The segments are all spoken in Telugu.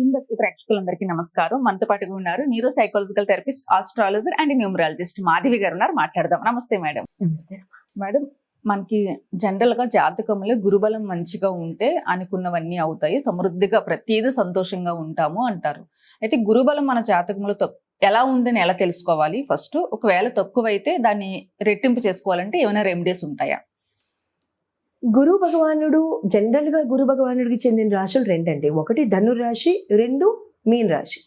యూనివర్సిటీ ప్రేక్షకులందరికీ నమస్కారం. మనతో పాటుగా ఉన్నారు neuro psychological therapist astrologer and numerologist Madhavi garu ఉన్నారు. మాట్లాడదాం. నమస్తే మేడం. నమస్తే. మేడం మనకి జనరల్గా జాతకంలో గురుబలం మంచిగా ఉంటే అనుకున్నవన్నీ అవుతాయి. సమృద్ధిగా ప్రతిదీ సంతోషంగా ఉంటాము అంటారు. అయితే గురుబలం మన జాతకంలో తక్- ఎలా ఉందని ఎలా తెలుసుకోవాలి? ఫస్ట్ ఒకవేళ తక్కువైతే దాన్ని రెట్టింపు చేసుకోవాలంటే ఏమైనా రెమెడీస్ ఉంటాయా? గురు భగవానుడు జనరల్గా గురు భగవానుడికి చెందిన రాశులు రెండండి. ఒకటి ధనుర్ రాశి రెండు మీన్ రాశి.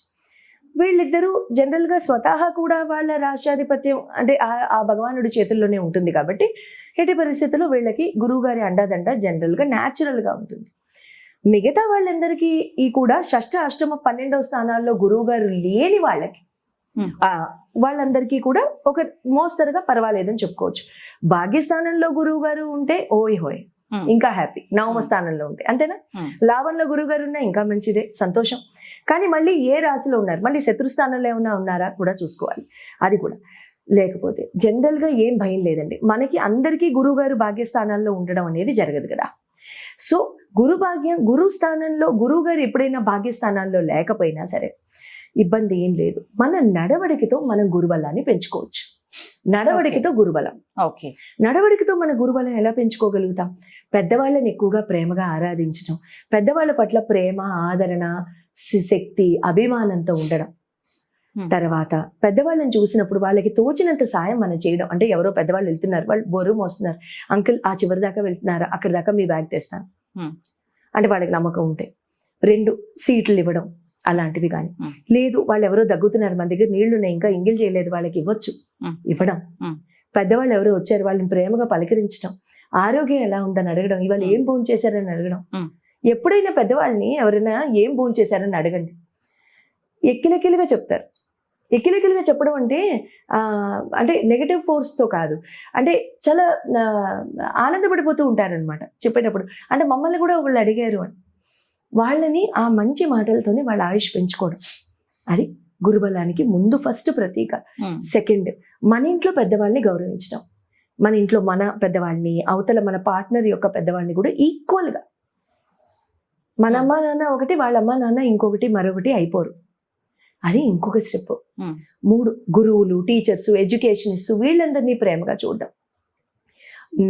వీళ్ళిద్దరూ జనరల్గా స్వతహా కూడా వాళ్ళ రాశ్యాధిపత్యం అంటే ఆ- ఆ భగవానుడి చేతుల్లోనే ఉంటుంది కాబట్టి ఎట్టి పరిస్థితుల్లో వీళ్ళకి గురువు గారి అండాదండ జనరల్గా న్యాచురల్గా ఉంటుంది. మిగతా వాళ్ళందరికీ ఈ కూడా షష్ట అష్టమ పన్నెండవ స్థానాల్లో గురువు గారు లేని వాళ్ళకి. ఆ, వాళ్ళందరికీ కూడా ఒక మోస్తరుగా పర్వాలేదని చెప్పుకోవచ్చు. భాగ్యస్థానంలో గురువు గారు ఉంటే ఓయ్ హోయ్ Hmm. ఇంకా హ్యాపీ. నవమ Hmm. స్థానంలో ఉంటే. అంతేనా? Hmm. లాభంలో గురువు గారు ఉన్నా ఇంకా మంచిదే సంతోషం. కానీ మళ్ళీ ఏ రాశిలో ఉన్నారు? మళ్ళీ శత్రు స్థానంలో ఏమన్నా ఉన్నారా? కూడా చూసుకోవాలి. అది కూడా. లేకపోతే జనరల్గా ఏం భయం లేదండి. మనకి అందరికీ గురువు గారు భాగ్యస్థానాల్లో ఉండడం అనేది జరగదు కదా. సో గురు భాగ్యం గురు స్థానంలో గురువు గారు ఎప్పుడైనా భాగ్యస్థానాల్లో లేకపోయినా సరే ఇబ్బంది ఏం లేదు. మన నడవడికతో మనం గురుబలాన్ని పెంచుకోవచ్చు. నడవడికతో గురుబలం. ఓకే. నడవడికతో మన గురుబలం ఎలా పెంచుకోగలుగుతాం? పెద్దవాళ్ళని ఎక్కువగా ప్రేమగా ఆరాధించడం పెద్దవాళ్ళ పట్ల ప్రేమ ఆదరణ శక్తి అభిమానంతో ఉండడం. తర్వాత పెద్దవాళ్ళని చూసినప్పుడు వాళ్ళకి తోచినంత సాయం మనం చేయడం. అంటే ఎవరో పెద్దవాళ్ళు వెళ్తున్నారు వాళ్ళు బొరువు మోస్తున్నారు. అంకుల్ ఆ చివరి దాకా వెళ్తున్నారా అక్కడి దాకా మీ బ్యాగ్ తెస్తాను. అంటే వాళ్ళకి నమ్మకం ఉంటే. రెండు సీట్లు ఇవ్వడం. అలాంటివి కానీ. లేదు వాళ్ళు ఎవరో దగ్గుతున్నారు మన దగ్గర నీళ్ళు ఉన్నాయి ఇంకా ఇంగిల్ చేయలేదు వాళ్ళకి ఇవ్వచ్చు. ఇవ్వడం. పెద్దవాళ్ళు ఎవరో వచ్చారు వాళ్ళని ప్రేమగా పలకరించడం ఆరోగ్యం ఎలా ఉందని అడగడం ఇవాళ. ఏం భోజనం చేశారని అడగడం. ఎప్పుడైనా పెద్దవాళ్ళని ఎవరైనా ఏం భోజనం చేశారని అడగండి ఎక్కిలెక్కిలుగా చెప్తారు ఎక్కిలెక్కిలుగా చెప్పడం అంటే అంటే నెగటివ్ ఫోర్స్తో కాదు అంటే చాలా ఆనందపడిపోతూ ఉంటారనమాట చెప్పేటప్పుడు అంటే మమ్మల్ని కూడా వాళ్ళు అడిగారు అని వాళ్ళని ఆ మంచి మాటలతోనే వాళ్ళ ఆయుష్ పెంచుకోవడం. అది గురుబలానికి ముందు ఫస్ట్ ప్రతీక. సెకండ్ మన ఇంట్లో పెద్దవాళ్ళని గౌరవించడం. మన ఇంట్లో మన పెద్దవాళ్ళని అవతల మన పార్ట్నర్ యొక్క పెద్దవాళ్ళని కూడా ఈక్వల్గా మన అమ్మ నాన్న ఒకటి వాళ్ళ అమ్మ నాన్న ఇంకొకటి మరొకటి అయిపోరు. అది ఇంకొక స్టెప్ ఉమ్, మూడు గురువులు టీచర్స్ ఎడ్యుకేషనిస్ట్ వీళ్ళందరినీ ప్రేమగా చూడడం.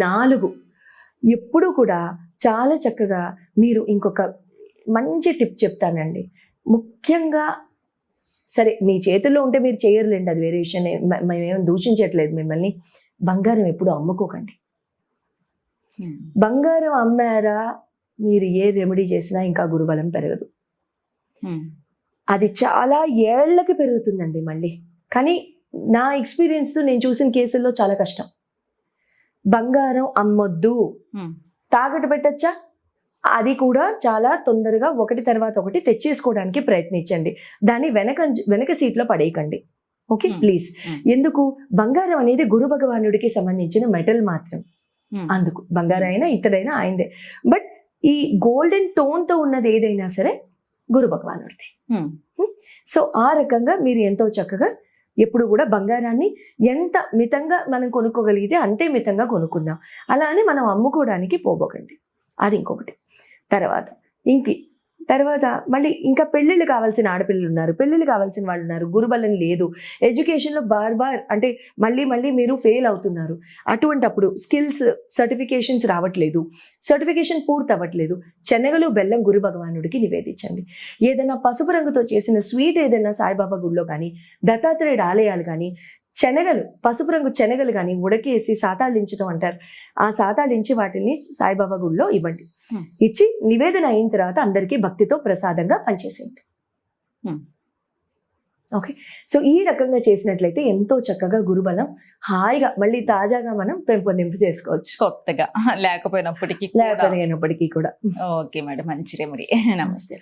నాలుగు ఎప్పుడూ కూడా చాలా చక్కగా మీరు ఇంకొక మంచి టిప్ చెప్తానండి. ముఖ్యంగా సరే మీ చేతుల్లో ఉంటే మీరు చేయరులేండి అది వేరే విషయం మేమేం దూషించట్లేదు మిమ్మల్ని. బంగారం ఎప్పుడు అమ్ముకోకండి. బంగారం అమ్మారా మీరు ఏ రెమెడీ చేసినా ఇంకా గురుబలం పెరగదు. అది చాలా ఏళ్ళకి పెరుగుతుందండి మళ్ళీ. కానీ నా ఎక్స్పీరియన్స్తో నేను చూసిన కేసుల్లో చాలా కష్టం. బంగారం అమ్మొద్దు. తాకట్టు పెట్టచ్చా? అది కూడా చాలా తొందరగా ఒకటి తర్వాత ఒకటి తెచ్చేసుకోవడానికి ప్రయత్నించండి. దాన్ని వెనక వెనక సీట్లో పడేయకండి. ఓకే. ప్లీజ్. ఎందుకు? బంగారం అనేది గురు భగవానుడికి సంబంధించిన మెటల్ మాత్రం. అందుకు. బంగారం అయినా ఇతడైనా ఆయనదే. బట్ ఈ గోల్డెన్ టోన్తో ఉన్నది ఏదైనా సరే గురు భగవానుడిది. సో ఆ రకంగా మీరు ఎంతో చక్కగా ఎప్పుడు కూడా బంగారాన్ని ఎంత మితంగా మనం కొనుక్కోగలిగితే అంతే మితంగా కొనుక్కుందాం. అలా అని మనం అమ్ముకోవడానికి పోబోకండి. అది ఇంకొకటి. తర్వాత ఇంకి తర్వాత మళ్ళీ ఇంకా పెళ్ళిళ్ళు కావాల్సిన ఆడపిల్లలు ఉన్నారు పెళ్ళిళ్ళు కావాల్సిన వాళ్ళు ఉన్నారు గురుబలం లేదు. ఎడ్యుకేషన్లో బార్ బార్ అంటే మళ్ళీ మళ్ళీ మీరు ఫెయిల్ అవుతున్నారు. అటువంటి అప్పుడు స్కిల్స్ సర్టిఫికేషన్స్ రావట్లేదు. సర్టిఫికేషన్ పూర్తి అవ్వట్లేదు శనగలు బెల్లం గురు భగవానుడికి నివేదించండి. ఏదైనా పసుపు రంగుతో చేసిన స్వీట్ ఏదైనా సాయిబాబా గుడిలో కానీ దత్తాత్రేయుడు ఆలయాలు కానీ శనగలు పసుపు రంగు శనగలు కానీ ఉడకేసి సాతాళించడం అంటారు. ఆ సాతాళించి వాటిని సాయిబాబా గుడిలో ఇవ్వండి. ఇచ్చి నివేదన అయిన తర్వాత అందరికీ భక్తితో ప్రసాదంగా పనిచేసేయండి. Hmm. ఓకే. సో ఈ రకంగా చేసినట్లయితే ఎంతో చక్కగా గురుబలం హాయిగా మళ్ళీ తాజాగా మనం పెంపొందింపు చేసుకోవచ్చు. కొత్తగా. లేకపోయినప్పటికీ. లేకపోయినప్పటికీ కూడా. Okay madam. మంచి నమస్తే. నమస్తే.